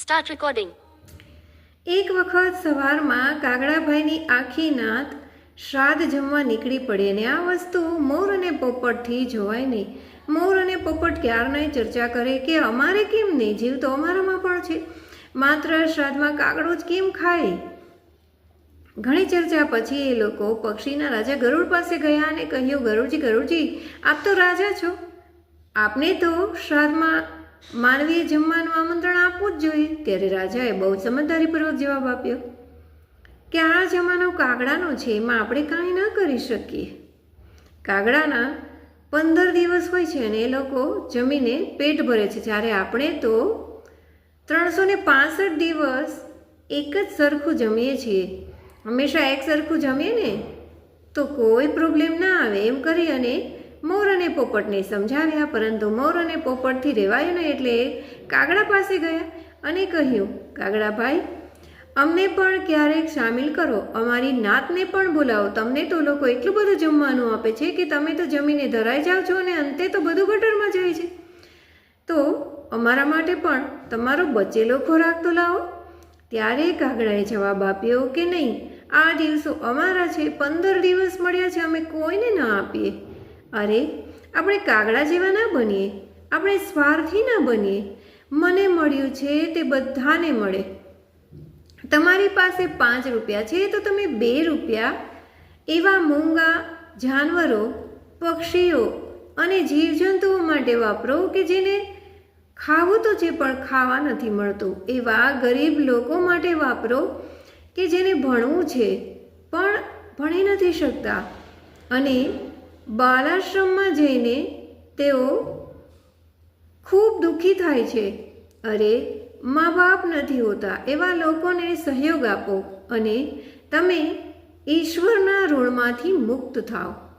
Start recording એક વખત સવારમાં કાગડાભાઈની આખી નાત શ્રાદ્ધ જમવા નીકળી પડી અને આ વસ્તુ મોર અને પોપટથી જોવાય નહીં. મોર અને પોપટ ક્યારનાય ચર્ચા કરે કે અમારે કેમ નહીં? જીવ તો અમારામાં પણ છે. માત્ર શ્રાદ્ધમાં કાગડો જ કેમ ખાય? ઘણી ચર્ચા પછી એ લોકો પક્ષીના રાજા ગરુડ પાસે ગયા અને કહ્યું, ગરુડજી ગરુડજી, આપ તો રાજા છો. આપને તો શ્રાદ્ધમાં માનવીય જમવાનું આમંત્રણ આપવું જ જોઈએ, ત્યારે રાજાએ બહુ સમજદારીપૂર્વક જવાબ આપ્યો કે આ જમાનો કાગડાનો છે, એમાં આપણે કાંઈ ન કરી શકીએ. કાગડાના પંદર દિવસ હોય છે અને એ લોકો જમીને પેટ ભરે છે. જ્યારે આપણે તો ત્રણસો ને પાસઠ દિવસ એક જ સરખું જમીએ છીએ. હંમેશા એક સરખું જમીએ ને, તો કોઈ પ્રોબ્લેમ ના આવે. એમ કરી અને મોર અને પોપટને સમજાવ્યા, પરંતુ મોર અને પોપટથી રહેવાયું નહીં એટલે કાગડા પાસે ગયા અને કહ્યું કાગડાભાઈ અમને પણ ક્યારેક સામેલ કરો. અમારી નાતને પણ બોલાવો. તમને તો લોકો એટલું બધું જમવાનું આપે છે કે તમે તો જમીને ધરાઈ જાઓ છો અને અંતે તો બધું ગટરમાં જાય છે. તો અમારા માટે પણ તમારો બચેલો ખોરાક તો લાવો. ત્યારે કાગડાએ જવાબ આપ્યો કે નહીં, આ દિવસો અમારા છે. પંદર દિવસ મળ્યા છે. અમે કોઈને ના આપીએ. અરે, આપણે કાગડા જેવા ના બનીએ, આપણે સ્વાર્થી ના બનીએ. મને મળ્યું છે તે બધાને મળે. તમારી પાસે પાંચ રૂપિયા છે તો તમે બે રૂપિયા. એવા મોંઘા જાનવરો, પક્ષીઓ અને જીવજંતુઓ માટે વાપરો કે જેને ખાવું તો છે પણ ખાવા નથી મળતું. એવા ગરીબ લોકો માટે વાપરો કે જેને ભણવું છે, પણ ભણી નથી શકતા. અને બાલાશ્રમમાં જઈને તેઓ ખૂબ દુઃખી થાય છે. અરે મા બાપ નથી હોતા. એવા લોકોને સહયોગ આપો અને તમે ઈશ્વરના ઋણમાંથી મુક્ત થાઓ.